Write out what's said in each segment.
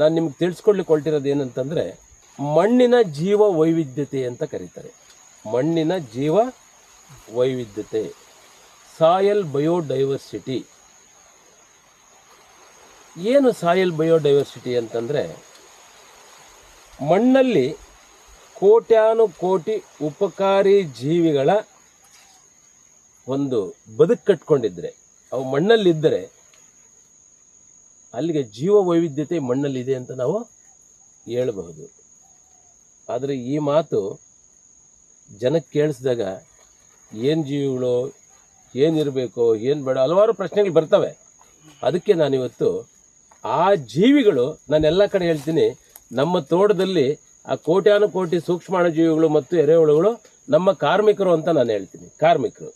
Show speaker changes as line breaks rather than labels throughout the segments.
ನಾನು ನಿಮ್ಗೆ ತಿಳಿಸ್ಕೊಡ್ಲಿಕ್ಕೆ ಹೊರಟಿರೋದು ಏನಂತಂದರೆ, ಮಣ್ಣಿನ ಜೀವ ವೈವಿಧ್ಯತೆ ಅಂತ ಕರೀತಾರೆ. ಮಣ್ಣಿನ ಜೀವ ವೈವಿಧ್ಯತೆ. Soil biodiversity. ಏನು ಸಾಯಲ್ ಬಯೋಡೈವರ್ಸಿಟಿ ಅಂತಂದರೆ, ಮಣ್ಣಲ್ಲಿ ಕೋಟ್ಯಾನು ಕೋಟಿ ಉಪಕಾರಿ ಜೀವಿಗಳ ಒಂದು ಬದುಕು ಕಟ್ಕೊಂಡಿದ್ರೆ, ಅವು ಮಣ್ಣಲ್ಲಿದ್ದರೆ ಅಲ್ಲಿಗೆ ಜೀವ ವೈವಿಧ್ಯತೆ ಮಣ್ಣಲ್ಲಿದೆ ಅಂತ ನಾವು ಹೇಳಬಹುದು. ಆದರೆ ಈ ಮಾತು ಜನಕ್ಕೆ ಕೇಳಿಸಿದಾಗ ಏನು ಜೀವಿಗಳು ಏನಿರಬೇಕು ಏನು ಬೇಡ ಹಲವಾರು ಪ್ರಶ್ನೆಗಳು ಬರ್ತವೆ. ಅದಕ್ಕೆ ನಾನಿವತ್ತು ಆ ಜೀವಿಗಳು, ನಾನು ಎಲ್ಲ ಕಡೆ ಹೇಳ್ತೀನಿ, ನಮ್ಮ ತೋಟದಲ್ಲಿ ಆ ಕೋಟ್ಯಾನು ಕೋಟಿ ಸೂಕ್ಷ್ಮಾಣು ಜೀವಿಗಳು ಮತ್ತು ಎರೆಹುಳುಗಳು ನಮ್ಮ ಕಾರ್ಮಿಕರು ಅಂತ ನಾನು ಹೇಳ್ತೀನಿ. ಕಾರ್ಮಿಕರು.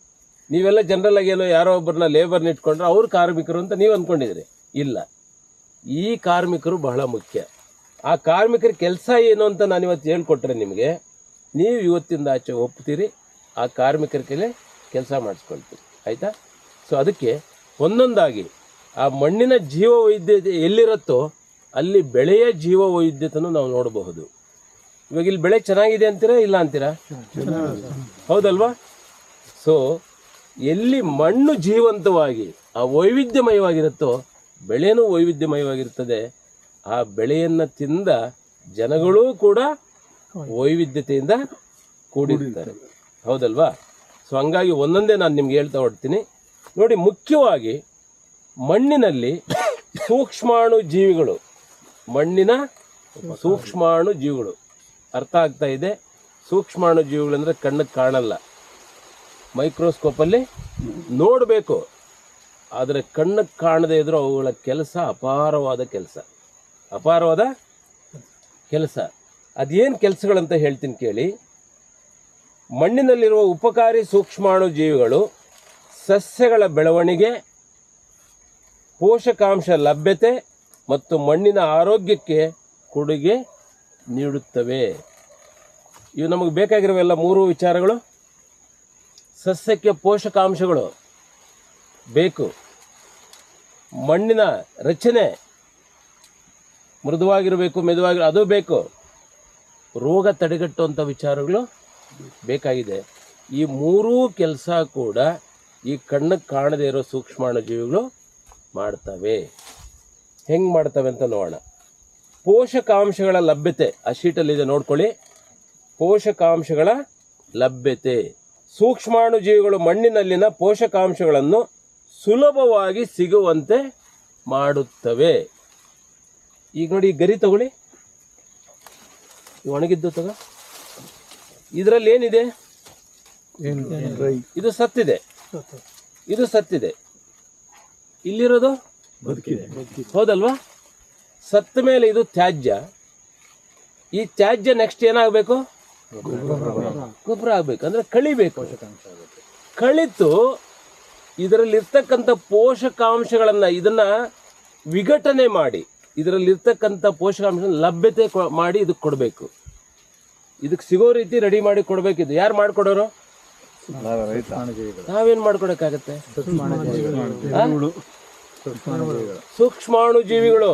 ನೀವೆಲ್ಲ ಜನರಲ್ ಆಗಿ ಏನೋ ಯಾರೋ ಒಬ್ಬರನ್ನ ಲೇಬರ್ನ ಇಟ್ಕೊಂಡ್ರೆ ಅವ್ರು ಕಾರ್ಮಿಕರು ಅಂತ ನೀವು ಅಂದ್ಕೊಂಡಿದ್ದೀರಿ ಇಲ್ಲ. ಈ ಕಾರ್ಮಿಕರು ಬಹಳ ಮುಖ್ಯ. ಆ ಕಾರ್ಮಿಕರ ಕೆಲಸ ಏನು ಅಂತ ನಾನು ಇವತ್ತು ಹೇಳ್ಕೊಟ್ರೆ ನಿಮಗೆ, ನೀವು ಇವತ್ತಿಂದ ಆಚೆ ಒಪ್ತೀರಿ, ಆ ಕಾರ್ಮಿಕರ ಕೈಲೇ ಕೆಲಸ ಮಾಡಿಸ್ಕೊಳ್ತೀರಿ. ಆಯಿತಾ? ಸೊ ಅದಕ್ಕೆ ಒಂದೊಂದಾಗಿ, ಆ ಮಣ್ಣಿನ ಜೀವ ವೈದ್ಯತೆ ಎಲ್ಲಿರುತ್ತೋ ಅಲ್ಲಿ ಬೆಳೆಯ ಜೀವ ನಾವು ನೋಡಬಹುದು. ಇವಾಗ ಇಲ್ಲಿ ಬೆಳೆ ಚೆನ್ನಾಗಿದೆ ಅಂತೀರಾ, ಇಲ್ಲ ಅಂತೀರಾ? ಹೌದಲ್ವಾ? ಸೊ ಎಲ್ಲಿ ಮಣ್ಣು ಜೀವಂತವಾಗಿ, ಆ ವೈವಿಧ್ಯಮಯವಾಗಿರುತ್ತೋ ಬೆಳೆನೂ ವೈವಿಧ್ಯಮಯವಾಗಿರ್ತದೆ. ಆ ಬೆಳೆಯನ್ನು ತಿಂದ ಜನಗಳೂ ಕೂಡ ವೈವಿಧ್ಯತೆಯಿಂದ ಕೂಡಿರ್ತಾರೆ. ಹೌದಲ್ವಾ? ಸೊ ಹಂಗಾಗಿ ಒಂದೊಂದೇ ನಾನು ನಿಮ್ಗೆ ಹೇಳ್ತಾ ಹೊಡ್ತೀನಿ ನೋಡಿ, ಮುಖ್ಯವಾಗಿ ಮಣ್ಣಿನಲ್ಲಿ ಸೂಕ್ಷ್ಮಾಣು ಜೀವಿಗಳು. ಮಣ್ಣಿನ ಸೂಕ್ಷ್ಮಾಣು ಜೀವಿಗಳು. ಅರ್ಥ ಆಗ್ತಾ ಇದೆ? ಸೂಕ್ಷ್ಮಾಣು ಜೀವಿಗಳು ಅಂದರೆ ಕಣ್ಣಿಗೆ ಕಾಣಲ್ಲ. ಮೈಕ್ರೋಸ್ಕೋಪಲ್ಲಿ ನೋಡಬೇಕು. ಆದರೆ ಕಣ್ಣಿಗೆ ಕಾಣದೇ ಇದ್ದರೂ ಅವುಗಳ ಕೆಲಸ ಅಪಾರವಾದ ಕೆಲಸ. ಅಪಾರವಾದ ಕೆಲಸ. ಅದೇನು ಕೆಲಸಗಳಂತ ಹೇಳ್ತೀನಿ ಕೇಳಿ. ಮಣ್ಣಿನಲ್ಲಿರುವ ಉಪಕಾರಿ ಸೂಕ್ಷ್ಮಾಣು ಜೀವಿಗಳು ಸಸ್ಯಗಳ ಬೆಳವಣಿಗೆ, ಪೋಷಕಾಂಶ ಲಭ್ಯತೆ ಮತ್ತು ಮಣ್ಣಿನ ಆರೋಗ್ಯಕ್ಕೆ ಕೊಡುಗೆ ನೀಡುತ್ತವೆ. ಇವು ನಮಗೆ ಬೇಕಾಗಿರುವೆಲ್ಲ ಮೂರು ವಿಚಾರಗಳು. ಸಸ್ಯಕ್ಕೆ ಪೋಷಕಾಂಶಗಳು ಬೇಕು. ಮಣ್ಣಿನ ರಚನೆ ಮೃದುವಾಗಿರಬೇಕು, ಮೆದುವಾಗಿ, ಅದು ಬೇಕು. ರೋಗ ತಡೆಗಟ್ಟುವಂಥ ವಿಚಾರಗಳು ಬೇಕಾಗಿದೆ. ಈ ಮೂರೂ ಕೆಲಸ ಕೂಡ ಈ ಕಣ್ಣಿಗೆ ಕಾಣದೇ ಇರೋ ಸೂಕ್ಷ್ಮಾಣು ಜೀವಿಗಳು ಮಾಡ್ತವೆ. ಹೆಂಗೆ ಮಾಡ್ತವೆ ಅಂತ ನೋಡೋಣ. ಪೋಷಕಾಂಶಗಳ ಲಭ್ಯತೆ, ಆ ಶೀಟಲ್ಲಿದೆ ನೋಡ್ಕೊಳ್ಳಿ. ಪೋಷಕಾಂಶಗಳ ಲಭ್ಯತೆ. ಸೂಕ್ಷ್ಮಾಣು ಜೀವಿಗಳು ಮಣ್ಣಿನಲ್ಲಿನ ಪೋಷಕಾಂಶಗಳನ್ನು ಸುಲಭವಾಗಿ ಸಿಗುವಂತೆ ಮಾಡುತ್ತವೆ. ಈಗ ನೋಡಿ ಈ ಗರಿ ತಗೊಳ್ಳಿ. ಒಣಗಿದ್ದು ತಗ. ಇದರಲ್ಲಿ ಏನಿದೆ? ಇದು ಸತ್ತಿದೆ. ಇದು ಸತ್ತಿದೆ. ಇಲ್ಲಿರೋದು ಹೌದಲ್ವಾ? ಸತ್ತ ಮೇಲೆ ಇದು ತ್ಯಾಜ್ಯ. ಈ ತ್ಯಾಜ್ಯ ನೆಕ್ಸ್ಟ್ ಏನಾಗಬೇಕು? ಗೊಬ್ಬರ ಆಗ್ಬೇಕು. ಅಂದ್ರೆ ಕಳಿಬೇಕು. ಕಳಿತು ಇದರಲ್ಲಿರ್ತಕ್ಕಂಥ ಪೋಷಕಾಂಶಗಳನ್ನು ಇದನ್ನು ವಿಘಟನೆ ಮಾಡಿ, ಇದರಲ್ಲಿರ್ತಕ್ಕಂಥ ಪೋಷಕಾಂಶ ಲಭ್ಯತೆ ಮಾಡಿ ಇದಕ್ಕೆ ಕೊಡಬೇಕು. ಇದಕ್ಕೆ ಸಿಗೋ ರೀತಿ ರೆಡಿ ಮಾಡಿ ಕೊಡಬೇಕಿದೆ ಯಾರು ಮಾಡ್ಕೊಡೋರು? ನಾವೇನು ಮಾಡ್ಕೊಡಕ್ಕಾಗತ್ತೆ? ಸೂಕ್ಷ್ಮಾಣು ಜೀವಿಗಳು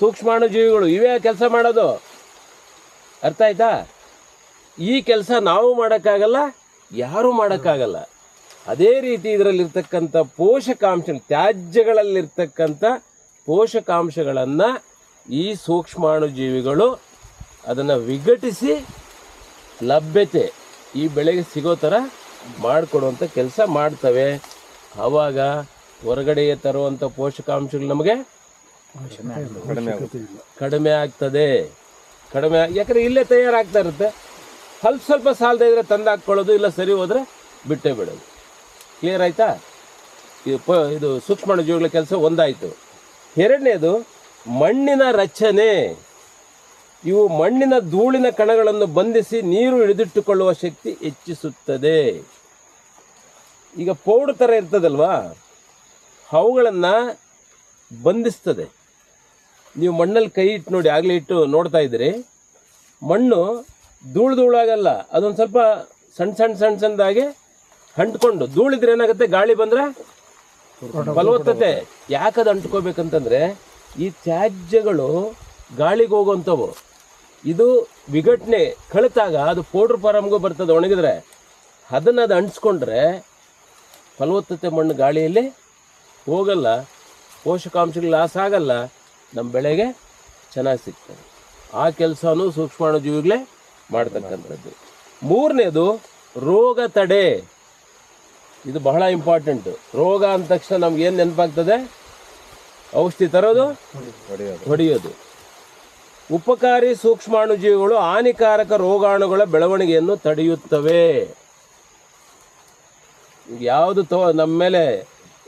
ಸೂಕ್ಷ್ಮಾಣು ಜೀವಿಗಳು ಇವೇ ಕೆಲಸ ಮಾಡೋದು? ಅರ್ಥ ಆಯ್ತಾ? ಈ ಕೆಲಸ ನಾವು ಮಾಡೋಕ್ಕಾಗಲ್ಲ, ಯಾರೂ ಮಾಡೋಕ್ಕಾಗಲ್ಲ. ಅದೇ ರೀತಿ ಇದರಲ್ಲಿರ್ತಕ್ಕಂಥ ಪೋಷಕಾಂಶ ತ್ಯಾಜ್ಯಗಳಲ್ಲಿರ್ತಕ್ಕಂಥ ಪೋಷಕಾಂಶಗಳನ್ನು ಈ ಸೂಕ್ಷ್ಮಾಣು ಜೀವಿಗಳು ಅದನ್ನು ವಿಘಟಿಸಿ ಲಭ್ಯತೆ ಈ ಬೆಳೆಗೆ ಸಿಗೋ ಥರ ಮಾಡಿಕೊಡುವಂಥ ಕೆಲಸ ಮಾಡ್ತವೆ. ಆವಾಗ ಹೊರಗಡೆಗೆ ತರುವಂಥ ಪೋಷಕಾಂಶಗಳು ನಮಗೆ ಕಡಿಮೆ ಆಗ್ತದೆ. ಕಡಿಮೆ ಯಾಕಂದರೆ ಯಾಕಂದ್ರೆ ಇಲ್ಲೇ ತಯಾರಾಗ್ತಾ ಇರುತ್ತೆ. ಸ್ವಲ್ಪ ಸ್ವಲ್ಪ ಸಾಲದ ಇದ್ರೆ ತಂದು ಹಾಕ್ಕೊಳ್ಳೋದು ಇಲ್ಲ ಸರಿ ಹೋದರೆ ಬಿಟ್ಟೇ ಬಿಡೋದು. ಕ್ಲಿಯರ್ ಆಯ್ತಾ? ಇದು ಪ, ಇದು ಸೂಕ್ಷ್ಮ ಜೀವಿಗಳ ಕೆಲಸ ಒಂದಾಯಿತು. ಎರಡನೇದು, ಮಣ್ಣಿನ ರಚನೆ. ಇವು ಮಣ್ಣಿನ ಧೂಳಿನ ಕಣಗಳನ್ನು ಬಂಧಿಸಿ ನೀರು ಹಿಡಿದಿಟ್ಟುಕೊಳ್ಳುವ ಶಕ್ತಿ ಹೆಚ್ಚಿಸುತ್ತದೆ. ಈಗ ಪೌಡರ್ ಥರ ಇರ್ತದಲ್ವಾ? ಅವುಗಳನ್ನು ಬಂಧಿಸ್ತದೆ. ನೀವು ಮಣ್ಣಲ್ಲಿ ಕೈ ಇಟ್ಟು ನೋಡಿ, ಆಗಲೇ ಇಟ್ಟು ನೋಡ್ತಾ ಇದ್ದೀರಿ. ಮಣ್ಣು ಧೂಳು ಧೂಳಾಗಲ್ಲ. ಅದೊಂದು ಸ್ವಲ್ಪ ಸಣ್ಣ ಸಣ್ಣ ಸಣ್ಣ ಸಣ್ಣದಾಗಿ ಅಂಟ್ಕೊಂಡು ಧೂಳಿದ್ರೆ ಏನಾಗುತ್ತೆ? ಗಾಳಿ ಬಂದರೆ ಫಲವತ್ತತೆ ಯಾಕದು ಅಂಟ್ಕೋಬೇಕಂತಂದ್ರೆ ಈ ತ್ಯಾಜ್ಯಗಳು ಗಾಳಿಗೆ ಹೋಗುವಂಥವು. ಇದು ವಿಘಟನೆ ಕಳೆತಾಗ ಅದು ಪೌಡ್ರ್ ಫಾರಮ್ಗೂ ಬರ್ತದೆ ಒಣಗಿದ್ರೆ. ಅದನ್ನು ಅದು ಅಂಟಿಸ್ಕೊಂಡ್ರೆ ಫಲವತ್ತತೆ ಮಣ್ಣು ಗಾಳಿಯಲ್ಲಿ ಹೋಗಲ್ಲ. ಪೋಷಕಾಂಶಗಳು ಲಾಸ್ ಆಗಲ್ಲ. ನಮ್ಮ ಬೆಳೆಗೆ ಚೆನ್ನಾಗಿ ಸಿಗ್ತದೆ. ಆ ಕೆಲಸನೂ ಸೂಕ್ಷ್ಮಾಣುಜೀವಿಗಳೇ ಮಾಡ್ತಕ್ಕಂಥದ್ದು. ಮೂರನೇದು ರೋಗ ತಡೆ. ಇದು ಬಹಳ ಇಂಪಾರ್ಟೆಂಟು ರೋಗ ಅಂದ ತಕ್ಷಣ ನಮ್ಗೆ ಏನು ನೆನಪಾಗ್ತದೆ? ಔಷಧಿ ತರೋದು? ಹೊಡೆಯೋದು. ಉಪಕಾರಿ ಸೂಕ್ಷ್ಮಾಣುಜೀವಿಗಳು ಹಾನಿಕಾರಕ ರೋಗಾಣುಗಳ ಬೆಳವಣಿಗೆಯನ್ನು ತಡೆಯುತ್ತವೆ. ಯಾವುದು ತೋ ನಮ್ಮ ಮೇಲೆ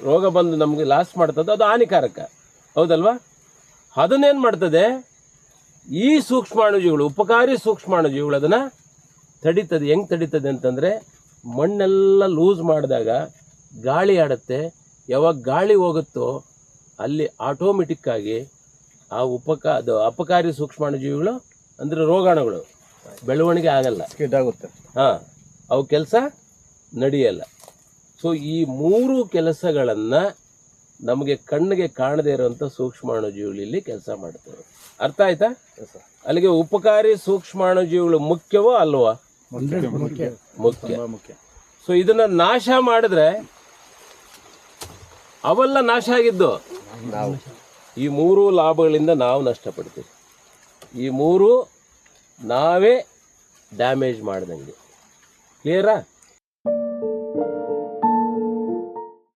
ರೋಗ ಬಂದು ನಮಗೆ ಲಾಸ್ ಮಾಡ್ತದೋ ಅದು ಹಾನಿಕಾರಕ. ಹೌದಲ್ವಾ? ಅದನ್ನೇನು ಮಾಡ್ತದೆ? ಈ ಸೂಕ್ಷ್ಮಾಣುಜೀವಿಗಳು ಉಪಕಾರಿ ಸೂಕ್ಷ್ಮಾಣುಜೀವಿಗಳು ಅದನ್ನು ತಡೀತದೆ. ಹೆಂಗೆ ತಡೀತದೆ ಅಂತಂದರೆ ಮಣ್ಣೆಲ್ಲ ಲೂಸ್ ಮಾಡಿದಾಗ ಗಾಳಿ ಆಡುತ್ತೆ. ಯಾವಾಗ ಗಾಳಿ ಹೋಗುತ್ತೋ ಅಲ್ಲಿ ಆಟೋಮೆಟಿಕ್ಕಾಗಿ ಆ ಉಪಕ ಅದು ಅಪಕಾರಿ ಸೂಕ್ಷ್ಮಾಣುಜೀವಿಗಳು ಅಂದರೆ ರೋಗಾಣುಗಳು ಬೆಳವಣಿಗೆ ಆಗಲ್ಲ.
ಆಗುತ್ತೆ.
ಹಾಂ ಅವು ಕೆಲಸ ನಡೆಯಲ್ಲ. ಸೊ ಈ ಮೂರು ಕೆಲಸಗಳನ್ನು ನಮಗೆ ಕಣ್ಣಿಗೆ ಕಾಣದೇ ಇರುವಂಥ ಸೂಕ್ಷ್ಮಾಣುಜೀವಿಗಳು ಇಲ್ಲಿ ಕೆಲಸ ಮಾಡ್ತವೆ. ಅರ್ಥ ಆಯ್ತಾ? ಅಲ್ಲಿಗೆ ಉಪಕಾರಿ ಸೂಕ್ಷ್ಮಾಣುಜೀವಿಗಳು ಮುಖ್ಯವೋ ಅಲ್ವಾ?
ಮುಖ್ಯ.
ಸೊ ಇದನ್ನ ನಾಶ ಮಾಡಿದ್ರೆ ಅವೆಲ್ಲ ನಾಶ ಆಗಿದ್ದು?
ನಾವು.
ಈ ಮೂರು ಲಾಭಗಳಿಂದ ನಾವು ನಷ್ಟಪಡ್ತೀವಿ. ಈ ಮೂರು ನಾವೇ ಡ್ಯಾಮೇಜ್ ಮಾಡ್ದಂಗೆ. ಕ್ಲಿಯರಾ